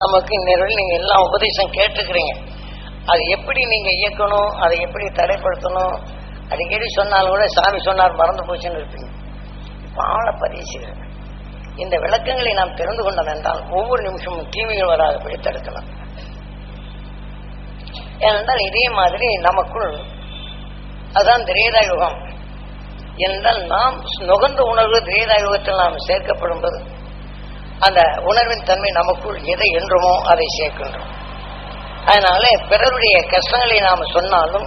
நமக்கு நேரில் நீங்க எல்லாம் உபதேசம் கேட்டுக்கிறீங்க. அது எப்படி நீங்க இயக்கணும் அதை எப்படி தடைப்படுத்தணும் அடிக்கடி சொன்னாலும் கூட சாமி சொன்னார் மறந்து போச்சுன்னு இருப்பீங்க. இப்ப ஆழ இந்த விளக்கங்களை நாம் தெரிந்து கொண்டோம் என்றால் ஒவ்வொரு நிமிஷமும் தீமைகள் வராதபடி தடுக்கலாம் ஏனென்றால் இதே மாதிரி நமக்குள் அதுதான் திரேதா யுகம். என்றால் நாம் நுகர்ந்த உணர்வு திரேதா யுகத்தில் நாம் சேர்க்கப்படும் போது அந்த உணர்வின் தன்மை நமக்குள் எதை என்றுமோ அதை சேர்க்கின்றோம். அதனால பிறருடைய கஷ்டங்களை நாம சொன்னாலும்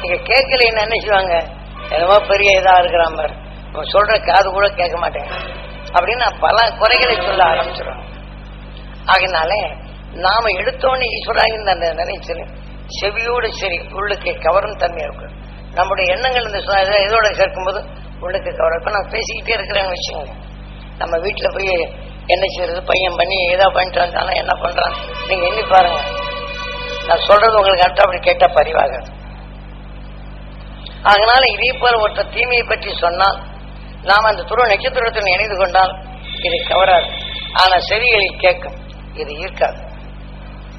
நீங்க கேட்கல என்ன செய்வாங்க? என்னமோ பெரிய இதா இருக்கிற மாதிரி. நம்ம சொல்ற காது கூட கேட்க மாட்டேங்க. அப்படின்னு பல குறைகளை சொல்ல ஆரம்பிச்சிடும் ஆகினால நாம எடுத்தோன்னு ஈஸ்வராங்க அந்த நினைச்சது செவியோடு சரி உள்ளுக்கு கவரும் தன்மை இருக்கு. நம்முடைய எண்ணங்கள் இந்த இதோட இதை போது சேர்க்கும்போது உள்ளுக்கு கவரும் இப்ப நான் பேசிக்கிட்டே இருக்கிறேன்னு வச்சுக்கோங்க நம்ம வீட்டுல போய் என்ன செய்யறது? பையன் பண்ணி ஏதோ பண்ணிட்டு வந்தானா என்ன பண்றான் நீங்க எண்ணி பாருங்க. நான் சொல்றது உங்களுக்கு கரெக்டா அப்படி கேட்டா பரிவாக அதனால இதே போல ஒருத்தர் தீமையை பற்றி சொன்னால் நாம் அந்த துருவ நட்சத்திரத்தில் இணைந்து கொண்டால் இது கவராது ஆனா செவிகளில் கேட்கும் இது இருக்காது.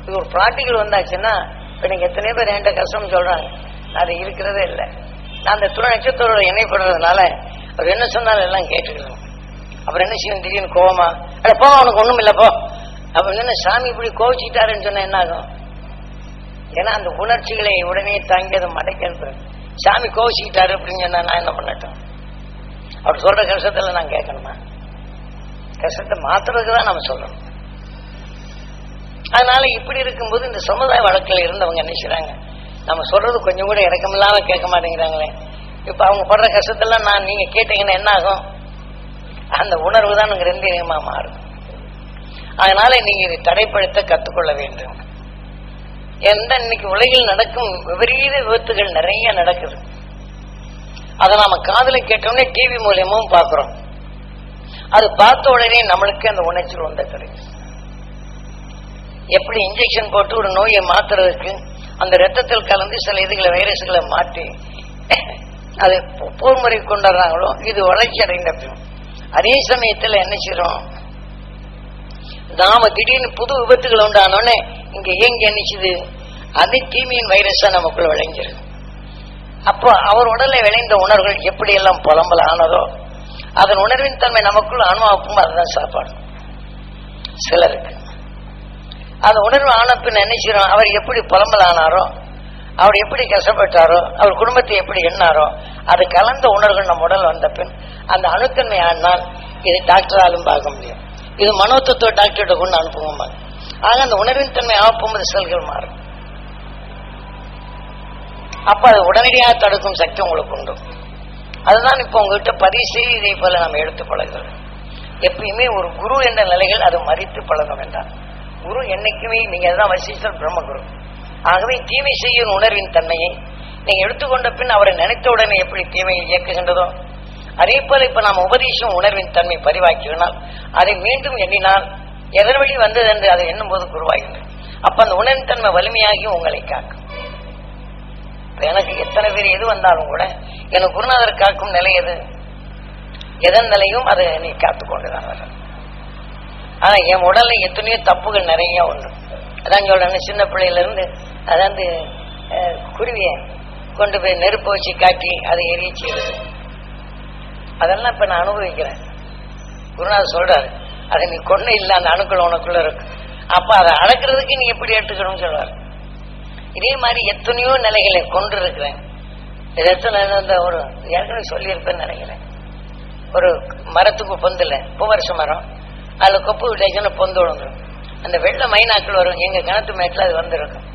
இது ஒரு பிராக்டிக்கல் வந்தாச்சுன்னா இப்ப நீங்க எத்தனை பேர் என்கிட்ட கஷ்டம் சொல்றாங்க. அது இருக்கிறதே இல்லை. நான் அந்த துணை நட்சத்திரோட இணைப்படுறதுனால அவர் என்ன சொன்னாலும் எல்லாம் கேட்டுக்கணும் அப்புறம் என்ன செய்யும்? திடீர்னு கோவமா அட போ அவனுக்கு ஒண்ணும் இல்ல போ. அப்ப என்ன சாமி இப்படி கோவிச்சுட்டாருன்னு சொன்னா என்ன ஆகும்? ஏன்னா அந்த உணர்ச்சிகளை உடனே தாங்கி அதை மடைக்கிறது. சாமி கோவிச்சுக்கிட்டாரு அப்படின்னு சொன்னா நான் என்ன பண்ணட்டும்? அவர் சொல்ற கஷ்டத்துல நான் கேட்கணுமா? கஷ்டத்தை மாத்துறதுக்கு தான் நம்ம சொல்லணும். அதனால இப்படி இருக்கும்போது இந்த சமுதாய வழக்கில் இருந்தவங்க என்ன செய்யறாங்க நம்ம சொல்றது கொஞ்சம் கூட இறக்கமில்லாம கேட்க மாட்டேங்கிறாங்களே. இப்ப அவங்க படுற கஷ்டத்தெல்லாம் நான் நீங்க கேட்டீங்கன்னா என்ன ஆகும்? அந்த உணர்வு தான் உங்க ரெண்டு மாறும். அதனால நீங்க இதை தடைப்படுத்த கத்துக்கொள்ள வேண்டும். எந்த இன்னைக்கு உலகில் நடக்கும் விபரீத விபத்துகள் நிறைய நடக்குது. அதை நாம காதல கேட்டோம்னே டிவி மூலியமும் பாக்குறோம் அது பார்த்த உடனே நம்மளுக்கு அந்த உணர்ச்சி வந்த கிடைக்கும். எப்படி இன்ஜெக்ஷன் போட்டு ஒரு நோயை மாத்துறதுக்கு அந்த ரத்தத்தில் கலந்து சில இதுகளை வைரஸ்களை மாற்றி அது போர்முறை கொண்டாடுறாங்களோ இது வளர்ச்சி அடைந்த பின் அதே சமயத்துல என்ன செய்யறோம் நாம திடீர்னு புது விபத்துகள் உண்டானோடனே இங்க ஏங்க என்னச்சுது அது தீமையின் வைரஸா நமக்குள்ள விளைஞ்சிருது. அப்போ அவர் உடலை விளைந்த உணர்வுகள் எப்படி எல்லாம் புலம்பல் ஆனதோ அதன் உணர்வின் தன்மை நமக்குள்ள அனுபவப்பும் அதுதான் சாப்பாடு. சிலருக்கு. அந்த உணர்வு ஆன பின் நினைச்சிடும் அவர் எப்படி புலம்பல் ஆனாரோ அவர் எப்படி கஷ்டப்பட்டாரோ அவர் குடும்பத்தை எப்படி எண்ணாரோ அது கலந்த உணர்வுகள் நம்ம உடல் வந்த பின் அந்த அணுத்தன்மை ஆனால் இது டாக்டராலும் பார்க்க முடியும். இது மனோதத்துவ டாக்டர்கிட்ட கொண்டு அனுப்புவோம் ஆக அந்த உணர்வின் தன்மை ஆகும்போது செல்கள் மாறும். அப்ப அது உடனடியாக தடுக்கும் சக்தி உங்களுக்கு உண்டு. அதுதான் இப்ப உங்ககிட்ட பதிவு செய்து இதை போல நம்ம எடுத்து பழகுறோம் எப்பயுமே ஒரு குரு என்ற நிலைகள் அதை மதித்து பழக வேண்டாம் குரு என்னைக்குமே நீங்க அதுதான் வசிஷ்டர் பிரம்மகுரு. ஆகவே தீமை செய்யும் உணர்வின் தன்மையை நீங்க எடுத்துக்கொண்ட பின் அவரை நினைத்த உடனே எப்படி தீமையை இயக்குகின்றதோ அதே போல இப்ப நாம் உபதேசம் உணர்வின் தன்மை பதிவாக்கினால் அதை மீண்டும் எண்ணினால் எதன் வழி வந்தது என்று அதை எண்ணும் போது குருவாகின்றது அப்ப அந்த உணர்வின் தன்மை வலிமையாகி உங்களை காக்கும். எனக்கு எத்தனை பேர் எது வந்தாலும் கூட எனக்கு குருநாதர் காக்கும் நிலை எது? எதன் நிலையும் அதை நீ காத்துக்கொண்டுதான் வர ஆனா என் உடல்ல எத்தனையோ தப்புகள் நிறைய உண்டு. அதான் சொல்றேன் சின்ன பிள்ளையிலேருந்து அதாவது குருவியை கொண்டு போய் நெருப்பு வச்சு காட்டி அதை எரிய செய்யுது அதெல்லாம் இப்போ நான் அனுபவிக்கிறேன். குருநாதர் சொல்றாரு அதை நீ கொண்டு இல்லை அந்த அணுக்கள் உனக்குள்ள இருக்கு. அப்போ அதை அடக்கிறதுக்கு நீ எப்படி எடுத்துக்கணும்னு சொல்றாரு. இதே மாதிரி எத்தனையோ நிலைகளை கொண்டு இருக்கிறேன் இது எத்தனை ஒரு ஏற்கனவே சொல்லியிருப்பேன்னு நினைக்கிறேன். ஒரு மரத்துக்கு பொந்தில் பூவரச மரம். அதில் கொப்பு விட்டேச்சுன்னா பொந்து விழுந்துடும் அந்த வெள்ளை மைனாக்கள் வரும். எங்க கிணத்து மேட்டில் அது வந்திருக்கும்.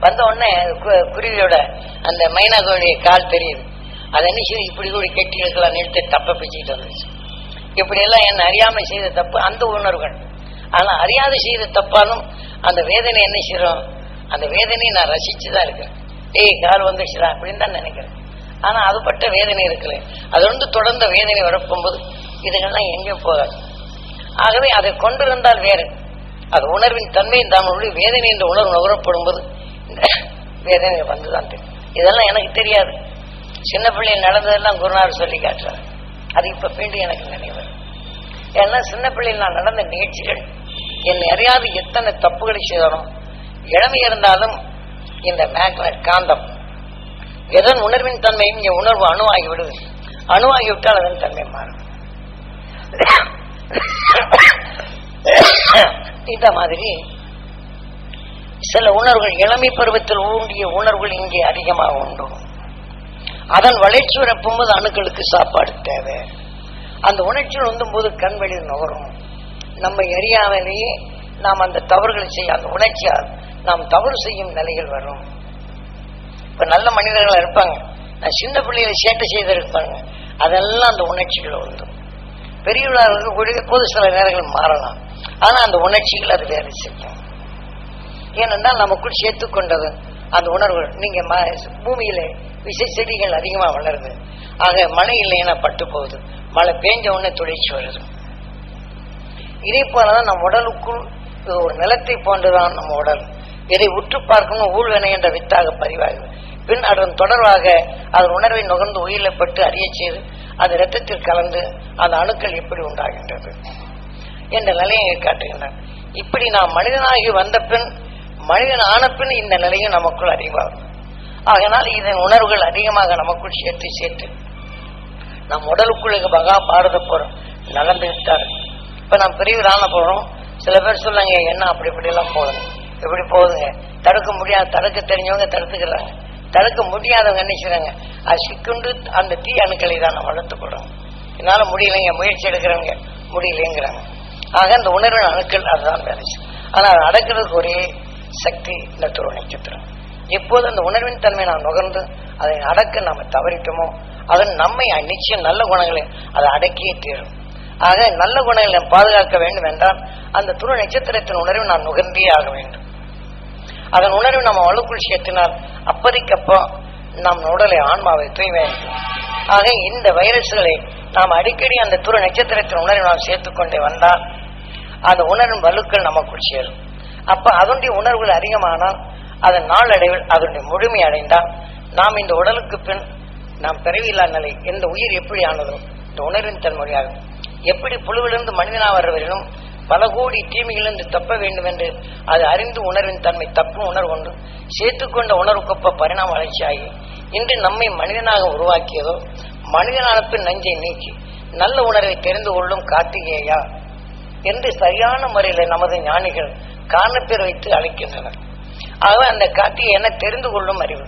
வந்த உடனே கு- குருவியோட அந்த மைனாக்களுடைய கால் தெரியுது. அதை என்ன செய்யுது இப்படி கூட கெட்டி இருக்கலாம் நிறுத்தி தப்ப பிச்சுக்கிட்டு வந்துச்சு இப்படி எல்லாம் என்ன அறியாம செய்த தப்பு அந்த உணர்வுகள். ஆனா அறியாத செய்த தப்பாலும் அந்த வேதனை என்ன செய்யறோம் அந்த வேதனையை நான் ரசிச்சுதான் இருக்கேன். ஏய் கால் வந்துச்சுடா அப்படின்னு தான் நினைக்கிறேன். ஆனா அதுபட்ட வேதனை இருக்குல்ல. அது வந்து தொடர்ந்த வேதனை வரப்போகும்போது இதுகள்லாம் எங்கேயும் போகாது. ஆகவே அதை கொண்டிருந்தால் வேறு. அது உணர்வின் தன்மையின் தாமனுடைய வேதனை என்ற உணர்வு நுகரப்படும் போது இந்த வேதனை வந்துதான் தெரியும் இதெல்லாம் எனக்கு தெரியாது. சின்ன பிள்ளைகள் நடந்ததெல்லாம் குருநாதர் சொல்லி காட்டுறாரு. அது இப்ப மீண்டும் எனக்கு நினைவு ஏன்னா சின்ன பிள்ளையில் நான் நடந்த நிகழ்ச்சிகள் என்னை அறியாது எத்தனை தப்புகளை செய்தாலும் இளமை இருந்தாலும் இந்த மேக்னட் காந்தம் எதன் உணர்வின் தன்மையும் இங்கே உணர்வு அணுவாகி விடுது. அணுவாகி அதன் தன்மை மாறும். இந்த மாதிரி சில உணர்வுகள் இளமை பருவத்தில் ஊண்டிய உணர்வுகள் இங்கே அதிகமாக உண்டு. அதன் வளர்ச்சி வரப்பும்போது அணுக்களுக்கு சாப்பாடு தேவை. அந்த உணர்ச்சி உந்தும் போது கண் நுகரும். நம்ம எரியாமலேயே நாம் அந்த தவறுகளை செய்ய அந்த உணர்ச்சியால் நாம் தவறு செய்யும் நிலைகள் வரும். இப்ப நல்ல மனிதர்கள் இருப்பாங்க. நான் சின்ன பிள்ளைகளை சேட்டை செய்திருப்பாங்க. அதெல்லாம் அந்த உணர்ச்சிகள் உண்டு. பெரியவர்களுக்கு கூடிய போது சில நேரங்கள் மாறலாம். ஆனா அந்த உணர்ச்சிகள் அது வேலை செய்யும். ஏனென்றால் நமக்குள் சேர்த்து கொண்டது அந்த உணர்வுகள். நீங்க பூமியில விசை செடிகள் அதிகமா வளருது. ஆக மழை இல்லைன்னா பட்டு போகுது மழை பேஞ்ச உடனே துளைச்சி வருது. இதே போலதான் நம் உடலுக்குள் ஒரு நிலத்தை போன்றுதான் நம்ம உடல். இதை உற்று பார்க்கணும் ஊழ்வினை என்ற வித்தாக பதிவாகுது பின் அதன் தொடர்பாக அதன் உணர்வை நுகர்ந்து உயிரிழப்பட்டு அறிய செய்து அது ரத்தத்தில் கலந்து அந்த அணுக்கள் எப்படி உண்டாகின்றது என்ற நிலையை காட்டுகின்றன. இப்படி நாம் மனிதனாகி வந்த பின் மனிதன் ஆன பின் இந்த நிலையும் நமக்குள் அறிவாகும். ஆகினால் இதன் உணர்வுகள் அதிகமாக நமக்குள் சேர்த்து சேர்த்து நம் உடலுக்குள்ள மகா பாரத போறோம் நடந்து விட்டார். இப்ப நாம் பெரியவரான போறோம். சில பேர் சொல்லுங்க என்ன அப்படி இப்படி எல்லாம் போகுது? எப்படி போகுதுங்க? தடுக்க முடியாது. தடுக்க தெரிஞ்சவங்க தடுத்துக்கிறாங்க. தடுக்க முடியாதவங்க என்ன செய்றாங்க? அது சிக்குண்டு அந்த தீ அணுக்களை தான் நம்ம வளர்த்து போடுறோம் என்னால முடியலைங்க முயற்சி எடுக்கிறவங்க முடியலைங்கிறாங்க. ஆக அந்த உணர்வு அணுக்கள் அதுதான் வேலை ஆனால் அதை அடக்கிறதுக்கு ஒரே சக்தி இந்த துருவ நட்சத்திரம். எப்போது அந்த உணர்வின் தன்மை நாம் நுகர்ந்து அதை அடக்க நாம தவறிட்டோமோ அதன் நம்மை நிச்சயம் நல்ல குணங்களை அதை அடக்கியே தீரும். ஆக நல்ல குணங்களை நாம் பாதுகாக்க வேண்டும் என்றால் அந்த துரு நட்சத்திரத்தின் உணர்வை நாம் நுகர்ந்தே ஆக வேண்டும். அதன் உணர்வு நம்ம வலுக்குள் சேர்த்தினால் அப்போதைக்கப்போ நம் உடலை ஆன்மாவை தூய்மை ஆக இந்த வைரஸ்களை நாம் அடிக்கடி அந்த துரு நட்சத்திரத்தின் உணர்வை நாம் சேர்த்துக்கொண்டே வந்தால் அந்த உணர்வின் வலுக்கள் நமக்குள் சேரும். அப்ப அதனுடைய உணர்வுகள் அதிகமானால் அதன் நாளடைவில் அதனுடைய முழுமை அடைந்தால் நாம் இந்த உடலுக்கு பின் நாம் பிறவியில்லா நிலை இந்த உயிர் எப்படி ஆனதும் இந்த உணர்வின் தன்மொழியாகும் எப்படி புழுவிலிருந்து மனிதனாக வருவதிலும் பல கோடி தீமைகளிலிருந்து தப்ப வேண்டும் என்று அது அறிந்து உணர்வின் தன்மை தப்பும் உணர்வு கொண்டு சேர்த்துக்கொண்ட உணர்வுக்கொப்ப பரிணாம வளர்ச்சியாகி இன்று நம்மை மனிதனாக உருவாக்கியதோ மனிதனான பின் நஞ்சை நீக்கி நல்ல உணர்வை தெரிந்து கொள்ளும் கார்த்திகேயா என்று சரியான முறையில் நமது ஞானிகள் காரணப்பேர் வைத்து அழைக்கின்றனர். ஆக அந்த கார்த்திகை என்ன தெரிந்து கொள்ளும் அறிவு?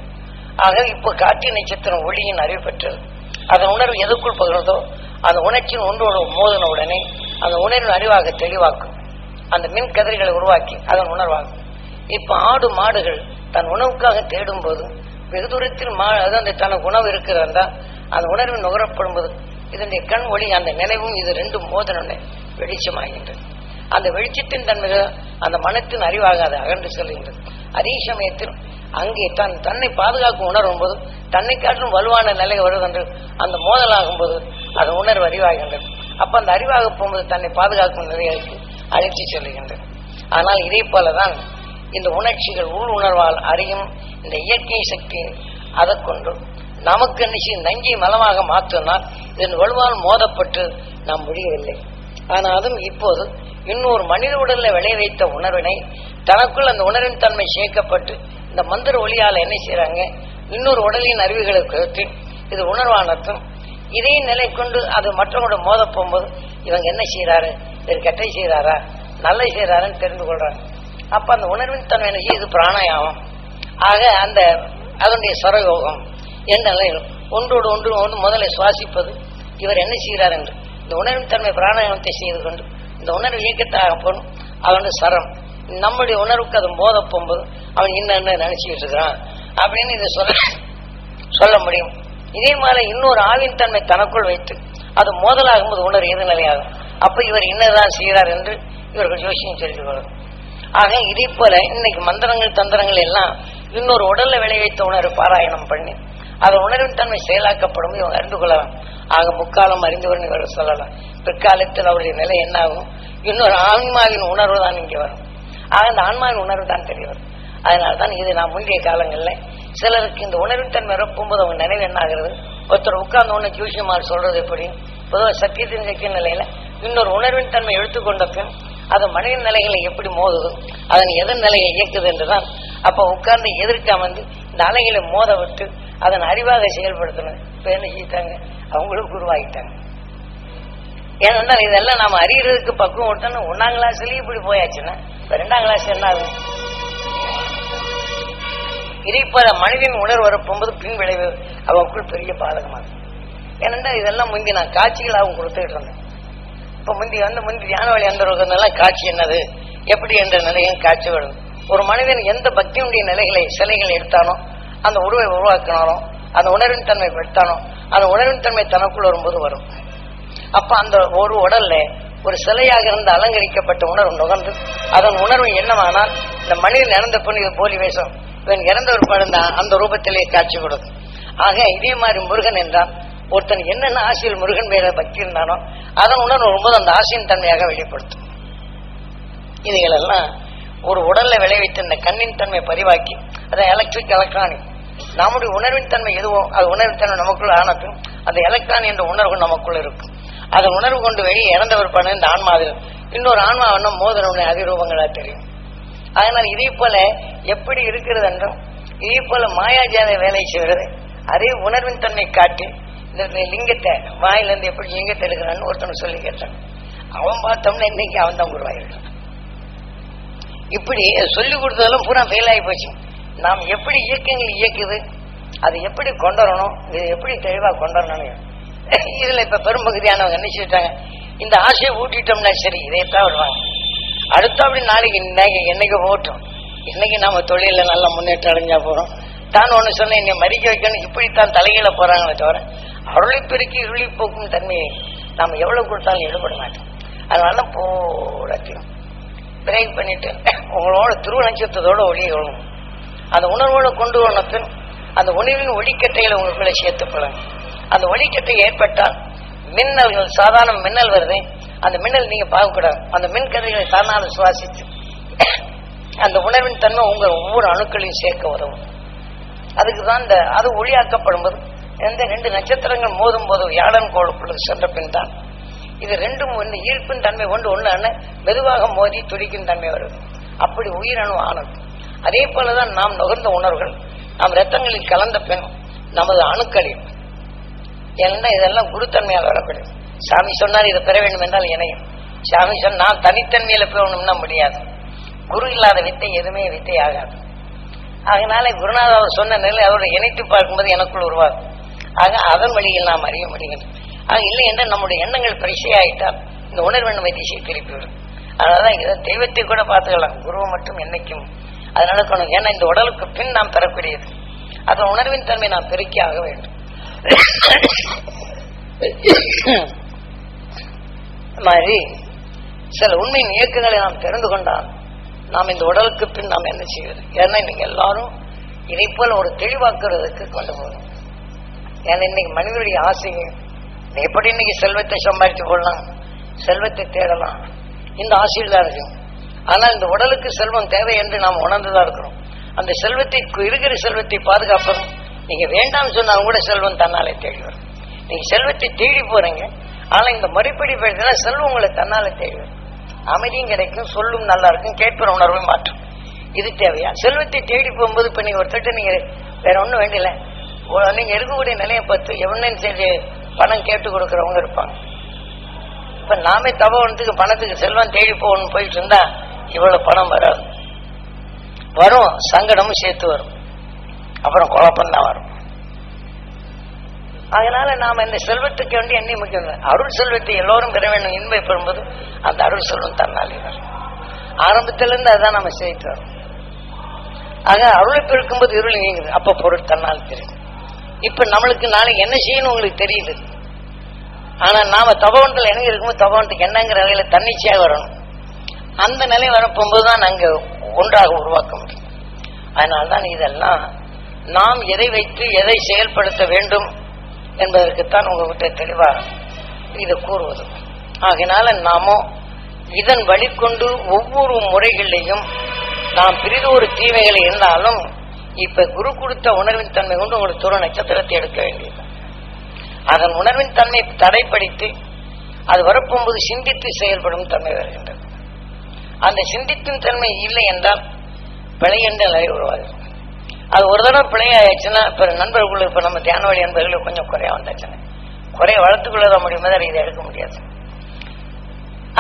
ஆக இப்போ கார்த்திகை நட்சத்திரம் ஒளியின் அறிவு பெற்றது. அதன் உணர்வு எதுக்குள் பகிர்ந்தோ அந்த உணர்ச்சியின் ஒன்றோடு மோதின உடனே அந்த உணர்வின் அறிவாக தெளிவாக்கும். அந்த மின் கதிர்களை உருவாக்கி அதன் உணர்வாகும். இப்ப ஆடு மாடுகள் தன் உணவுக்காக தேடும் போது வெகு தூரத்தில் மா அந்த தனக்கு உணவு இருக்கிறதா அந்த உணர்வு நுகரப்படும் போது இதனுடைய கண் ஒளி அந்த நினைவும் இது ரெண்டும் மோதன வெளிச்சமாகின்றது. அந்த வெளிச்சத்தின் தன்மைகள் அந்த மனத்தின் அறிவாக அது அகன்று செல்கின்றது. அதே சமயத்தில் அங்கே தன் தன்னை பாதுகாக்கும் உணரும் போது தன்னை காட்டிலும் வலுவான நிலை வருகின்ற அந்த மோதலாகும் போது அது உணர்வு அறிவாகின்றது. அப்ப அந்த அறிவாக போகும்போது தன்னை பாதுகாக்கும் நிலைகளுக்கு அழைத்து சொல்கின்றது ஆனால் இதே போலதான் இந்த உணர்ச்சிகள் உள் உணர்வால் அறியும் இந்த இயற்கை சக்தி அதை கொண்டு நமக்கு நிச்சயம் நஞ்சை மலமாக மாற்றினால் இதன் வலுவால் மோதப்பட்டு நாம் முடியவில்லை. ஆனாலும் இப்போது இன்னொரு மனித உடலில் விளைய வைத்த உணர்வினை தனக்குள் அந்த உணர்வின் தன்மை சேர்க்கப்பட்டு இந்த மந்திர ஒளியால் என்ன செய்யறாங்க இன்னொரு உடலின் அறிவுகளை கருத்து இது உணர்வானத்தும் இதே நிலை கொண்டு அது மற்றவங்களோட மோத போகும்போது இவங்க என்ன செய்யறாரு இவர் கெட்டை செய்யறாரா நல்ல செய்யறாருன்னு தெரிந்து கொள்றாங்க அப்ப அந்த உணர்வின் தன்மை என்ன இது பிராணாயாமம். ஆக அந்த அதனுடைய சரயோகம் என்ற நிலையில் ஒன்றோடு ஒன்று ஒன்று முதல்ல சுவாசிப்பது இவர் என்ன செய்கிறார் என்று. இந்த உணர்வின் தன்மை பிராணாயாமத்தை செய்து கொண்டு இந்த உணர்வு இயக்கத்தாக போகணும் அவனுடைய சரம். நம்முடைய உணர்வுக்கு அது மோத போகும்போது அவன் என்ன நினைச்சுக்கிட்டு இருக்கிறான் அப்படின்னு இதை சொல்ல சொல்ல முடியும். இதே மாதிரி இன்னொரு ஆவின் தன்மை தனக்குள் வைத்து அது மோதலாகும்போது உணர்வு எது நிலையாகும். அப்ப இவர் என்னதான் செய்கிறார் என்று இவர்கள் ஜோசியம் தெரிந்து கொள்ளும். ஆக இதே போல இன்னைக்கு மந்திரங்கள் தந்திரங்கள் எல்லாம் இன்னொரு உடல்ல விளைவித்த உணர்வு பாராயணம் பண்ணி அது உணர்வின் தன்மை செயலாக்கப்படும் இவங்க அறிந்து கொள்ளலாம். ஆக முக்காலம் அறிந்தவர்கள் இவர்கள் சொல்லலாம். பிற்காலத்தில் அவருடைய நிலை என்னாகும்? இன்னொரு ஆன்மாவின் உணர்வு தான் இங்கே வரும். ஆக அந்த ஆன்மாவின் உணர்வு தான் தெரிய வரும். அதனால்தான் இது நான் முந்தைய காலங்களில் சிலருக்கு இந்த உணர்வின் தன்மை அவங்க நினைவு என்ன ஆகுறது? ஒருத்தர் உட்கார்ந்த ஒன்று ஜோசியமார் சொல்றது எப்படி? பொதுவாக சத்தியத்தின் சக்தி நிலையில இன்னொரு உணர்வின் தன்மை எடுத்துக்கொண்ட பின் அது மனித நிலைகளை எப்படி மோதுது? அதன் எதன் நிலையை இயக்குது என்றுதான் அப்ப உட்கார்ந்து எதிர்க்க வந்து இந்த அலைகளை மோத விட்டு அதன் அறிவாக செயல்படுத்தணும். இப்ப என்ன அவங்களும் குருவாகிட்டாங்க. ஏன்னா இதெல்லாம் நாம அறியறதுக்கு பக்குவம் விட்டோம்னு ஒன்னாம் கிளாஸ்லயும் இப்படி போயாச்சுன்னா இப்ப ரெண்டாம் கிளாஸ் என்ன ஆகும்? இதை போல மனிதன் உணர்வு வரப்போகும்போது பின் விளைவு அவனுக்குள் பெரிய பாதகமாக ஏனென்றா இதெல்லாம் முந்தி நான் காட்சிகளாகவும் கொடுத்துக்கிட்டு இருந்தேன். இப்ப முந்தி வந்து முந்தி தியான வழி அந்த காட்சி என்னது? எப்படி என்ற நிலையும் காட்சி வரும். ஒரு மனிதன் எந்த பக்தியுடைய நிலைகளை சிலைகளை எடுத்தானோ அந்த உருவை உருவாக்கினானோ அந்த உணர்வின் தன்மை பெற்றானோ அந்த உணர்வின் தன்மை தனக்குள் வரும்போது வரும். அப்ப அந்த ஒரு உடல்ல ஒரு சிலையாக இருந்து அலங்கரிக்கப்பட்ட உணர்வு நுகர்ந்து அதன் உணர்வு என்னவானால் இந்த மனிதன் இறந்த பொண்ணு இது போலி வேஷம் இவன் இறந்த ஒரு குழந்தை அந்த ரூபத்திலே காட்சி கொடுக்கும் ஆக இதே மாதிரி முருகன் என்றான் ஒருத்தன் என்னென்ன ஆசையில் முருகன் மேல பக்தி இருந்தானோ அதன் உணர்வு அந்த ஆசையின் தன்மையாக வெளிப்படுத்தும். இதுகளெல்லாம் ஒரு உடல்ல விளைவித்த இந்த கண்ணின் தன்மை பதிவாக்கி அதான் எலக்ட்ரிக் எலக்ட்ரானிக் நம்முடைய உணர்வின் தன்மை எதுவோ அது உணர்வின் தன்மை நமக்குள்ள ஆனதும் அந்த எலக்ட்ரான் என்ற உணர்வு நமக்குள்ள இருக்கும். அதன் உணர்வு கொண்டு வெளியே இறந்தவர் பண்ண இந்த ஆன்மாவில். இன்னொரு ஆன்மா வண்ணம் மோதனுடைய அதிரூபங்களா தெரியும். அதனால் இதே போல எப்படி இருக்கிறது என்றும் இதே போல மாயாஜாத வேலை செய்கிறது அதே உணர்வின் தன்மை காட்டி இந்த லிங்கத்தை வாயிலிருந்து எப்படி லிங்கத்தை எடுக்கிறான்னு ஒருத்தன் சொல்லி கேட்டான். அவன் பார்த்தோம்னா இன்னைக்கு அவன் தான் உருவாயிருக்கான் இப்படி சொல்லி கொடுத்ததெல்லாம் பூரா ஃபெயில் ஆகி போச்சு. நாம் எப்படி இயக்கங்கள் இயக்குது அது எப்படி கொண்டு வரணும் இது எப்படி தெளிவாக கொண்டு வரணும் இதுல இப்ப பெரும்பகுதியானவங்க என்ன சொல்லிட்டாங்க இந்த ஆசையை ஊட்டிட்டோம்னா சரி இதைத்தான் விடுவாங்க அடுத்த அப்படி நாளைக்கு இன்னைக்கு என்னைக்கு போட்டோம் இன்னைக்கு நாம தொழில நல்லா முன்னேற்றம் அடைஞ்சா போறோம் தான் ஒண்ணு சொன்னேன் என்னை மறிக்க வைக்கணும் இப்படித்தான் தலைகீழ போறாங்களே தவிர அருளை பெருக்கி இருளி போக்கும் தன்மையை நாம எவ்வளவு கொடுத்தாலும் ஈடுபட மாட்டோம். அதனால போடத்தையும் பிரேக் பண்ணிட்டு உங்களோட துருவ நட்சத்திரத்தோட ஒளியை விழுணும் அந்த உணர்வோட கொண்டு வரணும் அந்த உணர்வின் ஒளிக்கட்டைகளை உங்களுக்குள்ள சேர்த்து அந்த ஒளிக்கட்டை ஏற்பட்டால் மின்னல்கள் சாதாரண மின்னல் வருது. அந்த மின்னல் நீங்க பார்க்கக்கூடாது. அந்த மின் கதைகளை தானாக சுவாசித்து அந்த உணர்வின் தன்மை உங்க ஒவ்வொரு அணுக்களையும் சேர்க்க உதவும். அதுக்கு தான் இந்த அது ஒளியாக்கப்படும் போது எந்த ரெண்டு நட்சத்திரங்கள் மோதும் போது வியாழன் கோளுக்குள்ள சென்ற பின் தான் இது ரெண்டும் ஒன்று ஈர்ப்பின் தன்மை கொண்டு ஒன்று மெதுவாக மோதி துடிக்கும் தன்மை வருது. அப்படி உயிரணு ஆனது. அதே போலதான் நாம் நுகர்ந்த உணர்வுகள் நாம் ரத்தங்களில் கலந்த பின் நமது அணுக்களில் ஏன்னா இதெல்லாம் குருத்தன்மையால் வரக்கூடாது சாமி சொன்னால் இதை பெற வேண்டும் என்றால் இணையும். சாமி சொன்னால் நான் தனித்தன்மையில போகணும்னா முடியாது. குரு இல்லாத வித்தை எதுவுமே வித்தை ஆகாது. அதனால குருநாத அவர் சொன்ன நிலை அவரோட இணைத்து பார்க்கும்போது எனக்குள் உருவாகும். ஆக அதன் வழியில் நாம் அறிய முடியும். ஆக இல்லை என்றால் நம்முடைய எண்ணங்கள் பரிசையாயிட்டால் இந்த உணர்வு நம்மை திசை திருப்பி அதனாலதான் இதை தெய்வத்தை கூட பார்த்துக்கலாம். குருவை மட்டும் என்னைக்கும். அது நடக்கணும் ஏன்னா இந்த உடலுக்கு பின் நாம் பெறக்கூடியது. அதன் உணர்வின் தன்மை நாம் பெருக்கி ஆக வேண்டும். மாதிரி சில உண்மையின் இயக்கங்களை நாம் தெரிந்து கொண்டால் நாம் இந்த உடலுக்கு பின் நாம் என்ன செய்வது? ஏன்னா நீங்க எல்லாரும் இதை போல ஒரு தெளிவாக்குறதுக்கு கொண்டு போகணும். ஏன்னா இன்னைக்கு மனிதனுடைய ஆசைங்க நீ எப்படி இன்னைக்கு செல்வத்தை சம்பாதிச்சு கொள்ளலாம்? செல்வத்தை தேடலாம். இந்த ஆசையில் தான் இருக்கும். ஆனால் இந்த உடலுக்கு செல்வம் தேவை என்று நாம் உணர்ந்துதான் இருக்கிறோம். அந்த செல்வத்தை இருக்கிற செல்வத்தை பாதுகாப்பதும் நீங்க வேண்டாம்னு சொன்னாலும் கூட செல்வம் தன்னாலே தேடி வரும். நீங்க செல்வத்தை தேடி போறீங்க. ஆனா இந்த மறுபடி பேசினா செல்வம் உங்களை தேவை அமைதியும் கிடைக்கும் சொல்லும் நல்லா இருக்கும் கேட்கிற உணர்வும் மாற்றும். இது தேவையா? செல்வத்தை தேடி போகும்போது இப்ப நீங்க ஒருத்தட்ட நீங்க வேற ஒண்ணும் வேண்டியல நீங்க இருக்கக்கூடிய நிலையை பார்த்து எவனையும் செஞ்சு பணம் கேட்டு கொடுக்கறவங்க இருப்பாங்க. இப்ப நாமே தபவனத்துக்கு பணத்துக்கு செல்வம் தேடி போகணும்னு போயிட்டு இருந்தா இவ்வளவு பணம் வராது. வரும் சங்கடமும் சேர்த்து வரும். அப்புறம் குழப்பம் தான் வரும். அதனால நாம இந்த செல்வத்துக்கு வேண்டி எண்ணி முக்கியம் அருள் செல்வத்தை எல்லோரும் பெற வேண்டும் இன்பை பெறும்போது அந்த அருள் செல்வம் தன்னாலே வரும் ஆரம்பத்திலிருந்து அதுதான் நம்ம செய்து வரோம். ஆக அருளை பெருக்கும்போது இருள் நீங்குது. அப்ப பொருள் தன்னால் தெரியும். இப்ப நம்மளுக்கு நாளைக்கு என்ன செய்யணும் உங்களுக்கு தெரியுது ஆனா நாம தபவனத்தில் என்ன இருக்கும்போது தபவனத்துக்கு என்னங்கிற நிலையில தன்னிச்சையாக வரணும். அந்த நிலை வரப்போகும்போது தான் நாங்க ஒன்றாக உருவாக்க முடியும். அதனால்தான் இதெல்லாம் நாம் எதை வைத்து எதை செயல்படுத்த வேண்டும் என்பதற்குத்தான் உங்ககிட்ட தெளிவாக இது கூறுவது. ஆகினால நாமோ இதன் வழிகொண்டு ஒவ்வொரு முறைகளிலையும் நாம் பிரிதொரு தீமைகள் இருந்தாலும் இப்ப குரு கொடுத்த உணர்வின் தன்மை கொண்டு உங்களுக்கு துற நட்சத்திரத்தை எடுக்க வேண்டியது. அதன் உணர்வின் தன்மை தடைப்படுத்தி அது வரப்போகும்போது சிந்தித்து செயல்படும் தன்மை வருகின்றது. அந்த சிந்திக்கும் தன்மை இல்லை என்றால் பிழை என்ற நிலை உருவாகும் அது ஒரு தடவை பிழையாச்சுன்னா இப்ப நண்பர்களுக்கு இப்ப நம்ம தியான வழி நண்பர்களுக்கு கொஞ்சம் குறைய வந்தாச்சுன்னா குறைய வளர்த்துக்கொள்ள முடியுமே அதை இதை எடுக்க முடியாது.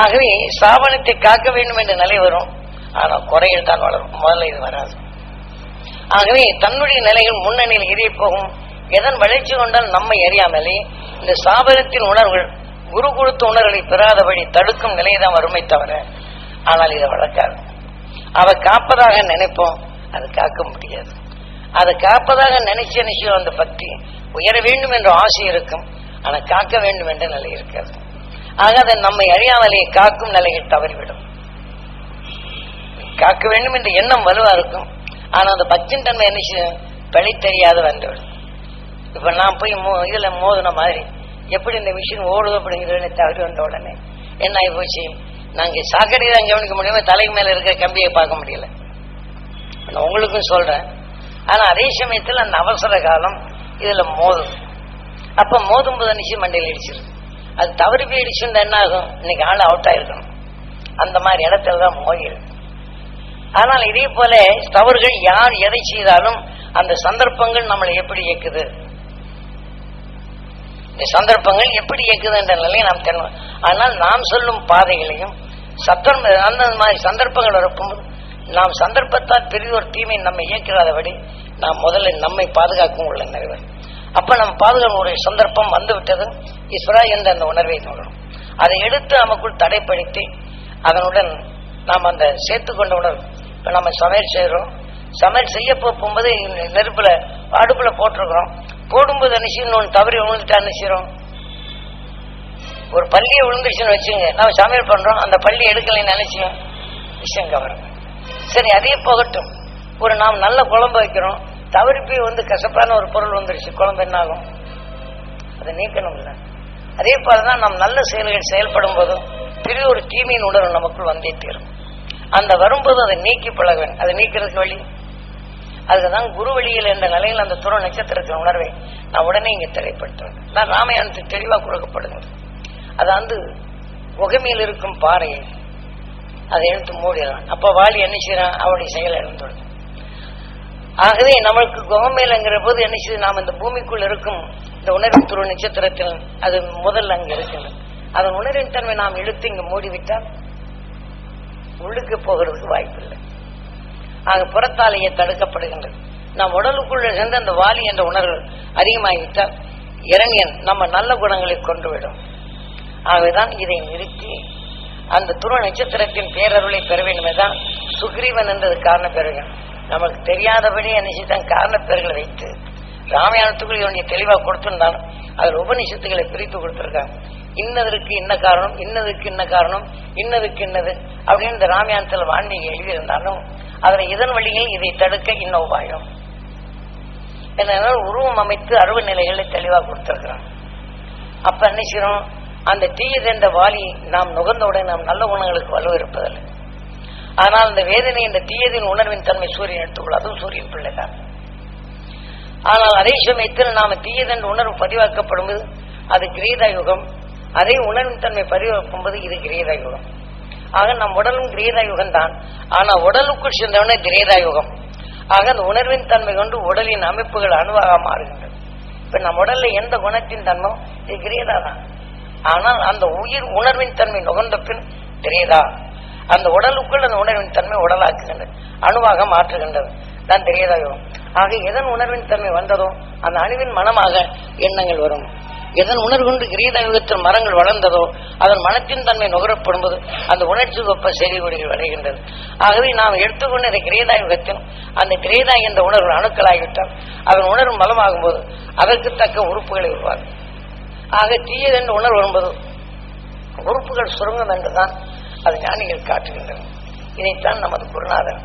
ஆகவே ஸ்தாபனத்தை காக்க வேண்டும் என்ற நிலை வரும். ஆனால் குறையில் தான் வளரும். முதல்ல இது வராது. ஆகவே தன்னுடைய நிலைகள் முன்னணியில் எரிய போகும். எதன் வளர்ச்சி கொண்டால் நம்மை அறியாமலே இந்த ஸ்தாபனத்தின் உணர்வுகள் குரு கொடுத்த உணர்வுகளை பெறாதபடி தடுக்கும் நிலையை தான் வறுமை தவிர ஆனால் இதை வளர்க்காது. அவ காப்பதாக நினைப்போம் அது காக்க முடியாது. அதை காப்பதாக நினைச்ச நிச்சயம் அந்த பக்தி உயர வேண்டும் என்ற ஆசை இருக்கும். ஆனால் காக்க வேண்டும் என்ற நிலை இருக்காது. ஆக அதை நம்மை அறியாமலே காக்கும் நிலையில் தவறிவிடும். காக்க வேண்டும் என்ற எண்ணம் வலுவா இருக்கும். ஆனா அந்த பக்தின் தன்மை என்ன செய்யும்? பிழை தெரியாத வந்துவிடும். இப்ப நான் போய் மோ இதுல மோதின மாதிரி எப்படி இந்த மிஷின் ஓடுது அப்படிங்கிறத தவறி வந்த உடனே என்ன ஆகி போச்சு? நாங்க சாக்கடையை தான் கவனிக்க முடியுமா தலைக்கு மேல இருக்கிற கம்பியை பார்க்க முடியல. நான் உங்களுக்கும் சொல்றேன். ஆனா அதே சமயத்துல அந்த அவசர காலம் இதுல மோதும். அப்ப மோதும் போது நிச்சயம் மண்டையில் இடிச்சிருது அது தவறி போய் என்ன ஆகும்? இன்னைக்கு ஆள் அவுட் ஆயிருக்கணும். அந்த மாதிரி இடத்துல தான் மோதிருக்கு ஆனால் இதே போல தவறுகள் யார் எதை செய்தாலும் அந்த சந்தர்ப்பங்கள் நம்மளை எப்படி இயக்குது? இந்த சந்தர்ப்பங்கள் எப்படி இயக்குது என்ற நிலையை நாம் தெரியணும் ஆனால் நாம் சொல்லும் பாதைகளையும் சத்தம் அந்த மாதிரி சந்தர்ப்பங்கள் வரப்போது நாம் சந்தர்ப்பத்தால் பெரிய ஒரு தீமை நம்மை இயக்கிறாதபடி நாம் முதல்ல நம்மை பாதுகாக்கும் உள்ள நிறைவர் அப்ப நம்ம பாதுகாப்புடைய சந்தர்ப்பம் வந்துவிட்டது. ஈஸ்வரா என்ற அந்த உணர்வை தொடரும் அதை எடுத்து நமக்குள் தடைப்படுத்தி அதனுடன் நாம் அந்த சேர்த்து கொண்ட உணர்வு இப்போ நம்ம சமையல் செய்கிறோம் சமையல் செய்ய போகும்போது நெருப்பில் அடுப்பில் போட்டிருக்கிறோம். போடும்போது என்ன செய்யணும்? தவறி விழுந்துட்டா என்ன செய்யறோம்? ஒரு பள்ளியை விழுந்துருச்சுன்னு வச்சுங்க நம்ம சமையல் பண்ணுறோம் அந்த பள்ளி எடுக்கலைன்னு நினைச்சோம் விஷயம் கவரும். சரி அதே போகட்டும். ஒரு நாம் நல்ல குழம்பு வைக்கிறோம். தவறி போய் வந்து கசப்பான ஒரு பொருள் வந்துருச்சு. குழம்பு என்ன ஆகும்? அதை நீக்கணும்ல. அதே போலதான் நாம் நல்ல செயல்கள் செயல்படும் போதும் பெரிய ஒரு தீமையின் உணர்வு நமக்குள் வந்தே தீரும். அந்த வரும்போது அதை நீக்கி பழக வேண்டும் அதை நீக்கிறதுக்கு வழி? அதுக்குதான் குரு வழியில் என்ற நிலையில் அந்த துற நட்சத்திரத்தின் உணர்வை நான் உடனே இங்கே திரைப்படுத்துவேன். நான் ராமாயணத்துக்கு தெளிவாக கொடுக்கப்படுகிறது. அது வந்து முகமையில் இருக்கும் பாறையை அதை எடுத்து மூடிடலாம். அப்ப வாலி என்ன செய்யறான்? அவனுடைய செயலை இழந்துடும் ஆகவே நம்மளுக்கு குகமேலங்கிற போது என்ன செய்யுது நாம் இந்த பூமிக்குள் இருக்கும் இந்த உணர்வு துரு நட்சத்திரத்தில் அது முதல்ல அங்கே இருக்கின்றது. அதன் உணர்வின் தன்மை நாம் இழுத்து இங்கு மூடிவிட்டால் உள்ளுக்கு போகிறதுக்கு வாய்ப்பில்லை. ஆக புறத்தாலேயே தடுக்கப்படுகின்றது. நம் உடலுக்குள்ள சேர்ந்த அந்த வாலி என்ற உணர்வு அதிகமாகிவிட்டால் இரணியன் நம்ம நல்ல குணங்களை கொண்டு விடும் ஆகவேதான் இதை நிறுத்தி அந்த துருவ நட்சத்திரத்தின் பேரருளை பெற வேண்டுமெதான் சுக்ரீவன் என்றது காரண நமக்கு தெரியாதபடி என்ன செய்தான் காரண வைத்து ராமாயணத்துக்குள் இவனுடைய தெளிவாக கொடுத்திருந்தான். அதில் உபநிஷத்துக்களை பிரித்து கொடுத்துருக்காங்க. இன்னதற்கு இன்ன காரணம்? இன்னதுக்கு இன்ன காரணம்? இன்னதுக்கு இன்னது அப்படின்னு இந்த ராமாயணத்தில் வான்மீக எழுதியிருந்தாலும் அதில் இதன் வழியில் இதை தடுக்க இன்ன உபாயம்? என்ன உருவம் அமைத்து அருவ நிலைகளை தெளிவாக கொடுத்துருக்கிறான். அப்ப என்ன செய்யறோம் அந்த தீயது என்ற வாலி நாம் நுகர்ந்தவுடன் நாம் நல்ல குணங்களுக்கு வலு இருப்பதில்லை ஆனால் அந்த வேதனை இந்த தீயதின் உணர்வின் தன்மை சூரியன் எடுத்துக்கொள்ள அதுவும் சூரியன் பிள்ளைதான். ஆனால் அதே சமயத்தில் நாம் தீயதென்று உணர்வு பதிவாக்கப்படும் போது அது கிரீதா யுகம் அதே உணர்வின் தன்மை பதிவாக்கும் போது இது கிரீதா யுகம் ஆக நம் உடலும் கிரீதா யுகம் தான். ஆனால் உடலுக்குள் சென்றவனே கிரீதா யுகம் ஆக அந்த உணர்வின் தன்மை கொண்டு உடலின் அமைப்புகள் அணுவாக மாறுகின்றன. இப்ப நம் உடல்ல எந்த குணத்தின் தன்மோ இது கிரீதா தான். ஆனால் அந்த உயிர் உணர்வின் தன்மை நுகர்ந்த பின் தெரியுதா? அந்த உடலுக்குள் அந்த உணர்வின் தன்மை உடலாக்குகின்றது அணுவாக மாற்றுகின்றது. தான் தெரியாதா ஆக எதன் உணர்வின் தன்மை வந்ததோ அந்த அணுவின் மனமாக எண்ணங்கள் வரும். எதன் உணர்வு கொண்டு மரங்கள் வளர்ந்ததோ அதன் மனத்தின் தன்மை நுகரப்படும்போது அந்த உணர்ச்சி வெப்ப செடி கொடிகள் ஆகவே நாம் எடுத்துக்கொண்ட இந்த கிரீதாயுகத்தில் அந்த கிரீதா என்ற உணர்வு அணுக்களாகிவிட்டால் அதன் உணர்வு மலமாகும் போது அதற்கு தக்க உறுப்புகளை உருவாகும் ஆக தீயதென்று உணர்வு வரும்போது உறுப்புகள் சுருங்கும் என்றுதான் அது ஞானிகள் காட்டுகின்றன. இதைத்தான் நமது குருநாதன்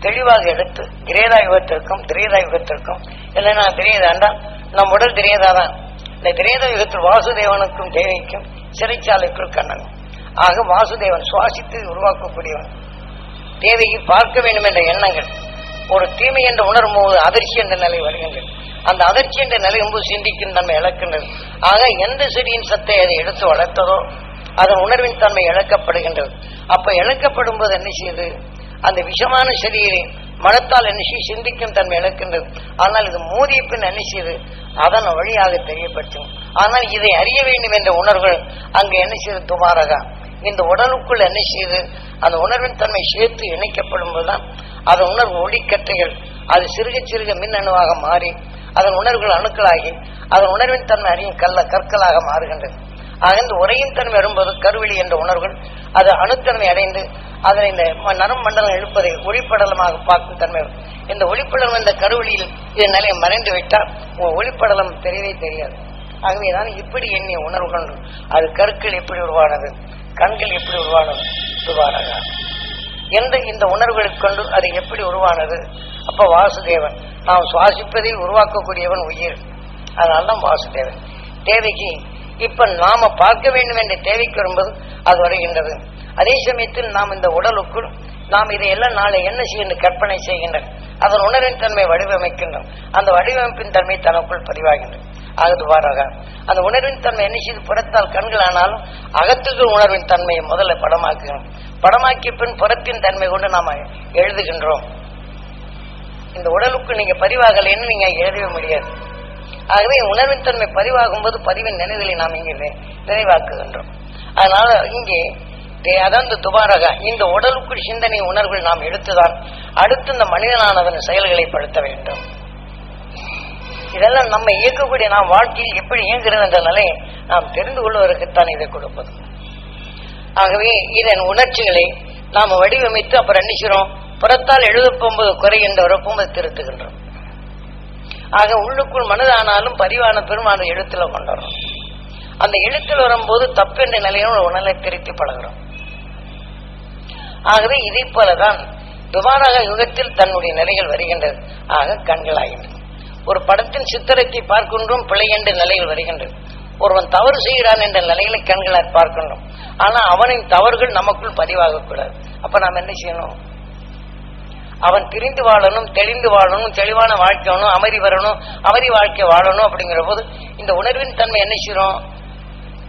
தெளிவாக எடுத்து கிரேதா யுகத்திற்கும் திரேதா யுகத்திற்கும் இல்லைன்னா திரேதாண்டா நம் உடல் திரியதாதான் இந்த திரேதா யுகத்தில் வாசுதேவனுக்கும் தேவைக்கும் சிறைச்சாலைக்குள் கண்ணன். ஆக வாசுதேவன் சுவாசித்து உருவாக்கக்கூடியவன். தேவையை பார்க்க வேண்டும் என்ற எண்ணங்கள் ஒரு தீமை என்ற உணரும் போது அதிர்ச்சி என்ற நிலை வருகின்றது. அந்த அதிர்ச்சி என்ற நிலை போது சிந்திக்கும் தன்மை இழக்கின்றது. ஆக எந்த செடியின் சத்தை அதை எடுத்து வளர்த்ததோ அதன் உணர்வின் தன்மை இழக்கப்படுகின்றது. அப்ப இழக்கப்படும் போது என்ன செய்யுது அந்த விஷமான சரீரை மனத்தால் என்ன செய்ய சிந்திக்கும் தன்மை இழக்கின்றது. ஆனால் இது மோதிய பின் என்ன செய்யுது அதன் வழியாக தெரியப்படுத்தும். ஆனால் இதை அறிய வேண்டும் என்ற உணர்வுகள் அங்கு என்ன செய்யுது துமாரகா இந்த உடலுக்குள் என்ன செய்யுது அந்த உணர்வின் தன்மை சேர்த்து இணைக்கப்படும் போதுதான் அதன் உணர்வு ஒளிக்கட்டைகள் அது சிறுக சிறுக மின்னணுவாக மாறி அதன் உணர்வுகள் அணுக்களாகி அதன் உணர்வின் தன்மை அறியும் கல்ல கற்களாக மாறுகின்றது ஆக இந்த உரையின் தன்மை வரும்போது கருவெளி என்ற உணர்வுகள் அது அணுத்தன்மை அடைந்து அதனை இந்த ம- நரம் மண்டலம் எழுப்பதை ஒளிப்படலமாக பார்க்கும் தன்மை வரும். இந்த ஒளிப்படலம் இந்த கருவெளியில் இதன் நிலையை மறைந்து விட்டால் உன் ஒளிப்படலம் தெரியவே தெரியாது ஆகவேதான் இப்படி எண்ணிய உணர்வுகள் அது கருக்கள் எப்படி உருவானது கண்கள் எப்படி உருவானது துவாரகா என்ற இந்த உணர்வுகளைக் கொண்டு அது எப்படி உருவானது? அப்ப வாசுதேவன் நாம் சுவாசிப்பதை உருவாக்கக்கூடியவன் உயிர். அதனால்தான் வாசுதேவன். தேவைக்கு இப்ப நாம பார்க்க வேண்டும் என்ற தேவைக்கு வரும்போது அது வருகின்றது. அதே சமயத்தில் நாம் இந்த உடலுக்குள் நாம் இதையெல்லாம் நாளை என்ன செய்ய கற்பனை செய்கின்றன அதன் உணர்வின் தன்மை வடிவமைக்கின்றோம். அந்த வடிவமைப்பின் தன்மை தனக்குள் பதிவாகின்றது. ஆகுதுவாராக அந்த உணர்வின் தன்மை என்ன செய்து புறத்தால் கண்கள் ஆனாலும் அகத்துக்கு உணர்வின் தன்மையை முதல்ல படமாக்குகிறோம். படமாக்கிய பின் புறத்தின் தன்மை கொண்டு நாம எழுதுகின்றோம். இந்த உடலுக்கு நீங்க பதிவாகலைன்னு நீங்க எழுதவே முடியாது. ஆகவே உணர்வின் தன்மை பதிவாகும் போது பதிவின் நினைவுகளை நாம் இங்கே நினைவாக்குகின்றோம் அதனால இங்கே அதான் இந்த துபாரக இந்த உடலுக்குள் சிந்தனை உணர்வுகள் நாம் எடுத்துதான் அடுத்து இந்த மனிதனானதன் செயல்களை படுத்த வேண்டும். இதெல்லாம் நம்ம இயக்கக்கூடிய நாம் வாழ்க்கையில் எப்படி இயங்குகிறது என்ற நிலையை நாம் தெரிந்து கொள்வதற்குத்தான் இதை கொடுப்பது. ஆகவே இதன் உணர்ச்சிகளை நாம் வடிவமைத்து அப்புறம் என்ன புறத்தால் எழுதப்போம்போது குறை என்ற வரப்போது திருத்துகின்றோம். ஆக உள்ளுக்குள் மனதானாலும் பதிவான பெருமான எழுத்துல கொண்டு வரோம் அந்த எழுத்தில் வரும்போது தப்பு என்ற நிலையோடு உணலை திருத்தி பழகிறோம். ஆகவே இதை போலதான் துபாரக யுகத்தில் தன்னுடைய நிலைகள் வருகின்றது. ஆக கண்களாகின்றது ஒரு படத்தின் சித்திரத்தை பார்க்கின்றோம் பிழை என்ற நிலையில் வருகின்றது. ஒருவன் தவறு செய்கிறான் என்ற நிலையில கண்களால் பார்க்கின்றோம். ஆனா அவனின் தவறுகள் நமக்குள் பதிவாக கூடாது அப்ப நாம் என்ன செய்யணும்? அவன் திரிந்து வாழணும் தெளிந்து வாழணும் தெளிவான வாழ்க்கை வேணும் அமைதி வரணும் அமைதி வாழ்க்கை வாழணும் அப்படிங்கிற போது இந்த உணர்வின் தன்மை என்ன செய்யறோம்?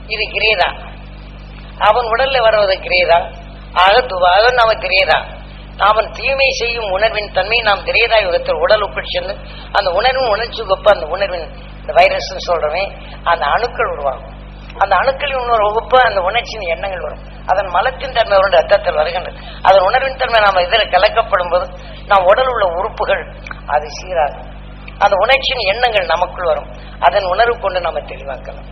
இது கிரேதா. அவன் உடல்ல வருவது கிரேதா? ஆக துவாக நாம திரியதா அவன் தீமை செய்யும் உணர்வின் தன்மை நாம் திரேதாய் உலகத்தில் உடல் உடலுக்குள் சென்று அந்த உணர்வின் உணர்ச்சி வகுப்பு அந்த உணர்வின் இந்த வைரஸ் சொல்றமே அந்த அணுக்கள் உருவாகும். அந்த அணுக்களின் உணர்வு வகுப்பு அந்த உணர்ச்சியின் எண்ணங்கள் வரும். அதன் மலத்தின் தன்மை வரும் ரத்தத்தில் வருகின்றது. அதன் உணர்வின் தன்மை நாம் இதில் கலக்கப்படும் போது நாம் உடல் உள்ள உறுப்புகள் அது சீராகும். அந்த உணர்ச்சியின் எண்ணங்கள் நமக்குள் வரும். அதன் உணர்வு கொண்டு நம்ம தெளிவாக்கலாம்.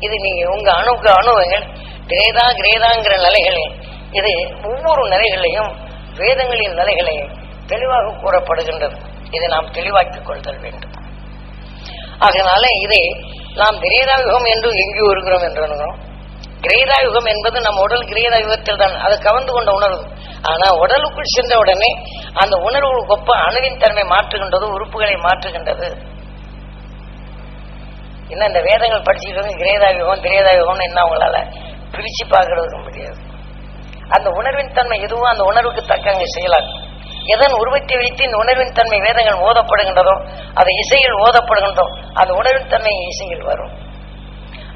இது நீங்க உங்க அணுக்கு அணுவங்கள் கிரேதா கிரேதாங்கிற நிலைகளில் இது ஒவ்வொரு நிலைகளையும் வேதங்களின் நிலைகளை தெளிவாக கூறப்படுகின்றது. இதை நாம் தெளிவாக்கிக் கொள்தல் வேண்டும். அதனால இதை நாம் கிரேதா யுகம் என்று எங்கேயோ இருக்கிறோம் என்று எண்ணுகிறோம் யுகம் என்பது நம் உடல் கிரேதாயுகத்தில் தான் அதை கவர்ந்து கொண்ட உணர்வு. ஆனா உடலுக்குள் சென்ற உடனே அந்த உணர்வு ஒப்ப அணுவின் தன்மை மாற்றுகின்றது உறுப்புகளை மாற்றுகின்றது. இன்னும் இந்த வேதங்கள் படிச்சுட்டு கிரேதாயுகம் கிரேதா யுகம் திரேதா என்ன அவங்களால பிரிச்சு பார்க்கறதுக்கு முடியாது. அந்த உணர்வின் தன்மை எதுவும் அந்த உணர்வுக்கு தக்கங்க செய்யலாம். எதன் உருவத்தை வைத்து இந்த உணர்வின் தன்மை வேதங்கள் ஓதப்படுகின்றதோ அது இசையில் ஓதப்படுகின்றதோ அந்த உணர்வின் தன்மை இசையில் வரும்.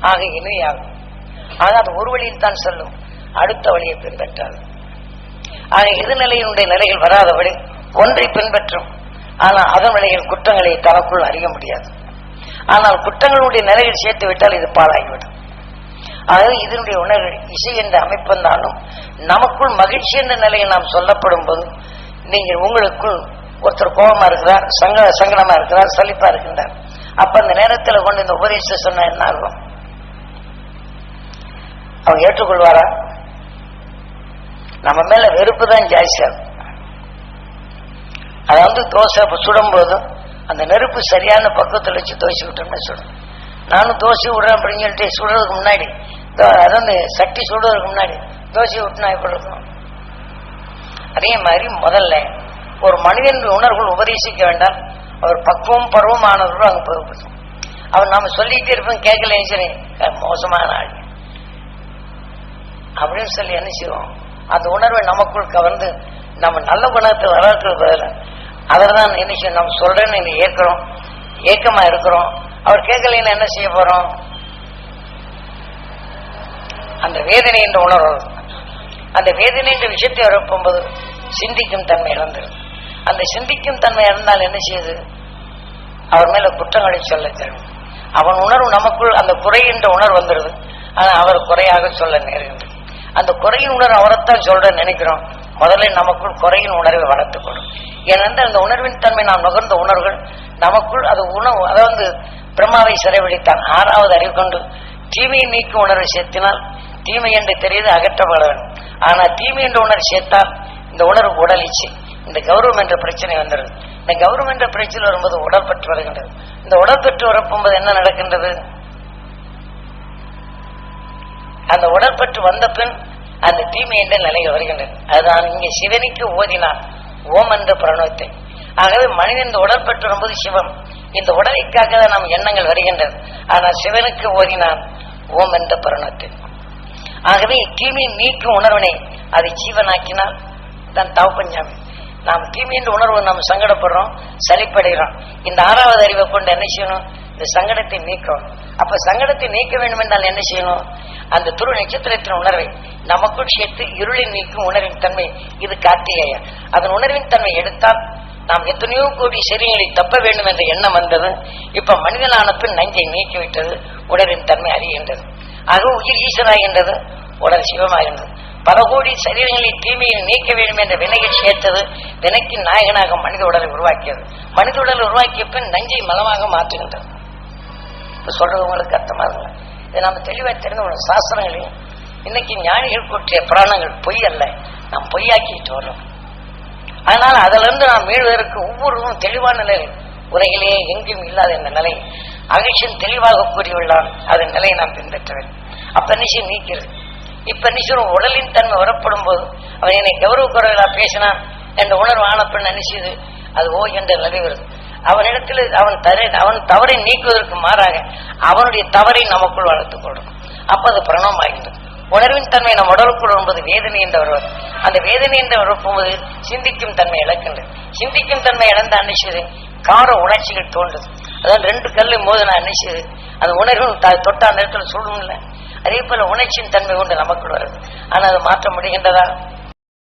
ஆக இனிமையாகும். ஆக அது ஒரு வழியில் தான் செல்லும். அடுத்த வழியை பின்பற்றாது. ஆக எதிர்நிலையினுடைய நிலைகள் வராதபடி ஒன்றை பின்பற்றும். ஆனால் அதன் நிலையில் குற்றங்களை தனக்குள் அறிய முடியாது. ஆனால் குற்றங்களுடைய நிலையில் சேர்த்து விட்டால் இது பாழாகிவிடும். ஆகவே இதனுடைய உணர்வு இசை என்ற அமைப்பந்தாலும் நமக்குள் மகிழ்ச்சி என்ற நிலையை நாம் சொல்லப்படும் போது நீங்கள் உங்களுக்குள் ஒருத்தர் கோபமா இருக்கிறார் சங்க சங்கடமா இருக்கிறார் சலிப்பா இருக்கின்றார். அப்ப அந்த நேரத்தில் கொண்டு இந்த உபதேசம் சொன்ன என்ன ஆகும் அவங்க ஏற்றுக்கொள்வாரா? நம்ம மேல வெறுப்பு தான் ஜாஸ்தியா அதாவது தோசை சுடும் போதும் அந்த நெருப்பு சரியான பக்கத்தில் வச்சு தோசை விட்டோம்னு சொல்லணும் நானும் தோசை விடுறேன் அப்படின்னு சொல்லிட்டு சுடுறதுக்கு முன்னாடி அதாவது சட்டி சுடுறதுக்கு முன்னாடி தோசை விட்டுனா எப்படி இருக்கும்? அதே மாதிரி முதல்ல ஒரு மனிதன் உணர்வுகள் உபதேசிக்க வேண்டாம். அவர் பக்குவம் பருவமானவர்கள் அங்கே போகப்படும் அவர் நாம சொல்லிட்டே இருப்போம் கேட்கல சரி மோசமான ஆள். அப்படின்னு சொல்லி என்ன செய்வோம்? அந்த உணர்வை நமக்குள் கவர்ந்து நம்ம நல்ல குணத்தை வளர்க்கிறது பதில் அதில் தான் என்ன செய்யும் நம்ம சொல்றேன்னு நீ ஏற்கிறோம் ஏக்கமா இருக்கிறோம். அவர் கேட்கலைன்னா என்ன செய்ய போறோம்? அந்த வேதனை என்ற உணர்வு அந்த வேதனை என்ற விஷயத்தை வரப்போகும்போது சிந்திக்கும் தன்மை இழந்துடும் அந்த சிந்திக்கும் தன்மை இழந்தால் என்ன செய்யுது அவர் மேல குற்றங்களை சொல்ல தரும். அவன் உணர்வு நமக்குள் அந்த குறை என்ற உணர்வு வந்துடுது ஆனால் அவர் குறையாக சொல்ல நேருகின்றது. அந்த குறையின் உணர்வு அவரைத்தான் சொல்ற நினைக்கிறோம். முதல்ல நமக்குள் குறையின் உணர்வை வளர்த்துக்கணும் ஏனென்றால் அந்த உணர்வின் தன்மை நாம் நுகர்ந்த உணர்வுகள் நமக்குள் அது உணவு அதாவது பிரம்மாவை சிறைபிடித்தான். ஆறாவது அறிவு கொண்டு தீமையை நீக்கும் உணர்வை சேர்த்தினால் தீமை என்று தெரியுது அகற்றப்பட வேண்டும் ஆனா தீமை என்ற உணர்வு சேர்த்தால் இந்த உணர்வு உடலிச்சு. இந்த கௌரவம் என்ற பிரச்சனை வந்துடுது. இந்த கௌரவம் என்ற பிரச்சனை வரும்போது உடல் பெற்று வருகின்றது. இந்த உடல் பெற்று வரப்போகும்போது என்ன நடக்கின்றது? அந்த உடல் பெற்று வந்த பின் அந்த தீமை என்ற நிலைகள் வருகின்றது. அதுதான் இங்கே சிவனுக்கு ஓதினான் ஓம் என்ற பிரணவத்தை ஆகவே மனிதன் இந்த உடல் பெற்று வரும்போது சிவம். இந்த உடலைக்காக தான் நம் எண்ணங்கள் வருகின்றது. ஆனால் சிவனுக்கு ஓதினான் ஓம் என்ற பிரணவத்தை ஆகவே தீமையை நீக்கும் உணர்வினை. அதை ஜீவனாக்கினால் தான் தவப்பஞ்சாமி நாம் தீமையின் உணர்வு நாம் சங்கடப்படுறோம் சலிப்படைகிறோம். இந்த ஆறாவது அறிவை கொண்டு என்ன செய்யணும்? இந்த சங்கடத்தை நீக்கணும். அப்ப சங்கடத்தை நீக்க வேண்டும் என்றால் என்ன செய்யணும்? அந்த துரு நட்சத்திரத்தின் உணர்வை நமக்குள் சேர்த்து இருளின் நீக்கும் உணர்வின் தன்மை இது கார்த்திகேயன் அதன் உணர்வின் தன்மை எடுத்தால் நாம் எத்தனையோ கோடி சரியங்களை தப்ப வேண்டும் என்ற எண்ணம் வந்தது. இப்ப மனிதனான பின் நஞ்சை நீக்கிவிட்டது உணர்வின் தன்மை அறிகின்றது. ஆக உயிர் ஈசனாகின்றது உடல் சிவமாகின்றது. பல கோடி சரீரங்களில் தீமையை நீக்க வேண்டும் என்ற வினையை சேர்த்தது வினைக்கின் நாயகனாக மனித உடலை உருவாக்கியது. மனித உடலை உருவாக்கிய பின் நஞ்சை மலமாக மாற்றுகின்றது. இப்போ சொல்றது உங்களுக்கு அர்த்தமா இருக்குல்ல? இதை நம்ம தெளிவா தெரிந்து சாஸ்திரங்களையும் இன்னைக்கு ஞானிகள் கூற்றிய புராணங்கள் பொய் அல்ல. நாம் பொய்யாக்கிட்டு வர்றோம் அதனால அதுல இருந்து நாம் மீழ்வதற்கு ஒவ்வொருவரும் தெளிவான நிலை. உலகிலேயே எங்கேயும் இல்லாத இந்த நிலை. அகழ்ச்சியின் தெளிவாக கூறியுள்ளான். அதன் நிலையை நாம் பின்பற்ற வேண்டும். அப்ப நிச்சயம் நீக்கிறது இப்ப நிச்சயம் உடலின் தன்மை வரப்படும் போது அவன் என்னை கௌரவ குறைகளா பேசினான் என்ற உணர்வு ஆன பெண் நினைச்சது அது ஓ என்ற நிலை வருது. அவனிடத்தில் அவன் தர அவன் தவறை நீக்குவதற்கு மாறாக அவனுடைய தவறை நமக்குள் வளர்த்துக் கொள்ளும். அப்ப அது பிரணவம் ஆகின்றது உணர்வின் தன்மை நம் உடலுக்குள் வரும்போது வேதனை என்று வருவது அந்த வேதனை என்று வரப்போவது சிந்திக்கும் தன்மை இழக்கின்றது. சிந்திக்கும் தன்மை இழந்த அன்னிச்சது கார உணர்ச்சிகள் தோன்றுது. அதாவது ரெண்டு கல்லு நான் அன்னிச்சது அந்த உணர்வு தொட்ட அந்த இடத்துல சுடும் இல்லை. அதே போல உணர்ச்சியின் தன்மை கொண்டு நமக்குள் வருது. ஆனா அதை மாற்ற முடிகின்றதா?